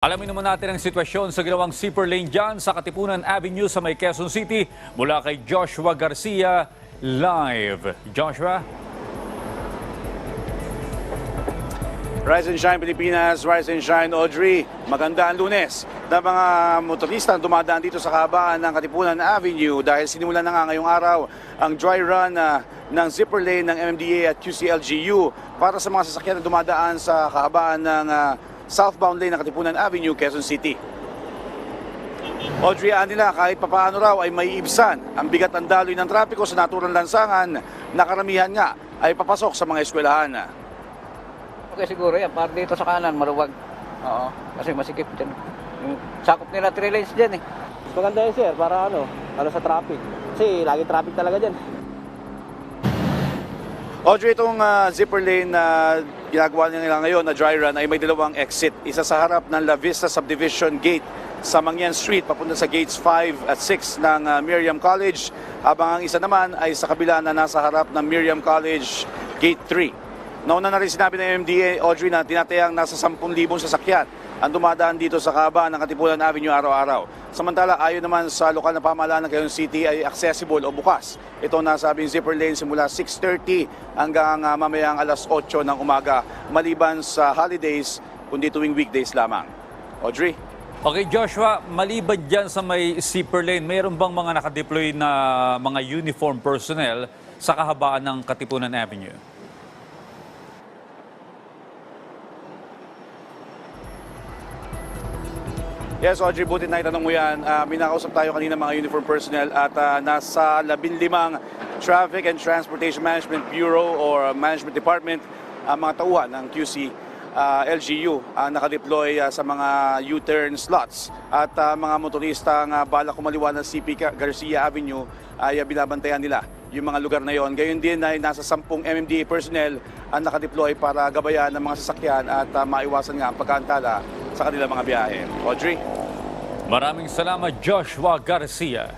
Alamin naman natin ang sitwasyon sa ginawang zipper lane dyan sa Katipunan Avenue sa may Quezon City mula kay Joshua Garcia live. Joshua? Rise and Shine Pilipinas, Rise and Shine Audrey. Magandang lunes na mga motorista ang dumadaan dito sa kahabaan ng Katipunan Avenue dahil sinimulan na nga ngayong araw ang dry run ah, ng zipper lane ng MMDA at QCLGU para sa mga sasakyan na dumadaan sa kahabaan ng ah, southbound lane ng Katipunan Avenue, Quezon City. Audrey nila kahit papaano raw ay may ibsan ang bigat ng daloy ng trapiko sa naturang lansangan na karamihan nga ay papasok sa mga eskwelahan. Okay siguro yan, para dito sa kanan, maluwag. Oo, kasi masikip dyan. Yung sakop nila 3 lanes dyan eh. Maganda yun sir, para ano, ano sa traffic. Kasi lagi traffic talaga dyan. Audrey, itong ah, zipper lane na ginagawa nila ngayon na dry run ay may dalawang exit. Isa sa harap ng La Vista Subdivision Gate sa Mangyan Street papunta sa gates 5 at 6 ng ah, Miriam College. Habang ang isa naman ay sa kabila na nasa harap ng Miriam College Gate 3. Nauna na rin sinabi ng MDA, Audrey, na tinatayang nasa 10,000 sasakyan ang dumadaan dito sa kahabaan ng Katipunan Avenue araw-araw. Samantala, ayon naman sa lokal na pamahalaan ng Quezon City ay accessible o bukas. Ito nasabing zipper lane simula 6.30 hanggang ah, mamayang alas 8 ng umaga maliban sa holidays kundi tuwing weekdays lamang. Audrey? Okay, Joshua, maliban dyan sa may zipper lane, mayroon bang mga nakadeploy na mga uniform personnel sa kahabaan ng Katipunan Avenue? Yes, Audrey, buti na itanong mo yan. Ah, may nakausap tayo kanina mga uniform personnel at ah, nasa 15 Traffic and Transportation Management Bureau or Management Department ang mga tauhan ng QC ah, LGU ang nakadeploy ah, sa mga U-turn slots at ah, mga motorista ang balak kumaliwa ng CP Ga- Garcia Avenue ay ah, binabantayan nila yung mga lugar na yon. Gayon din ay nasa 10 MMDA personnel ang nakadeploy para gabayan ng mga sasakyan at ah, maiwasan nga ang pagkaantala sa kanilang mga biyahe. Audrey? Maraming salamat, Joshua Garcia.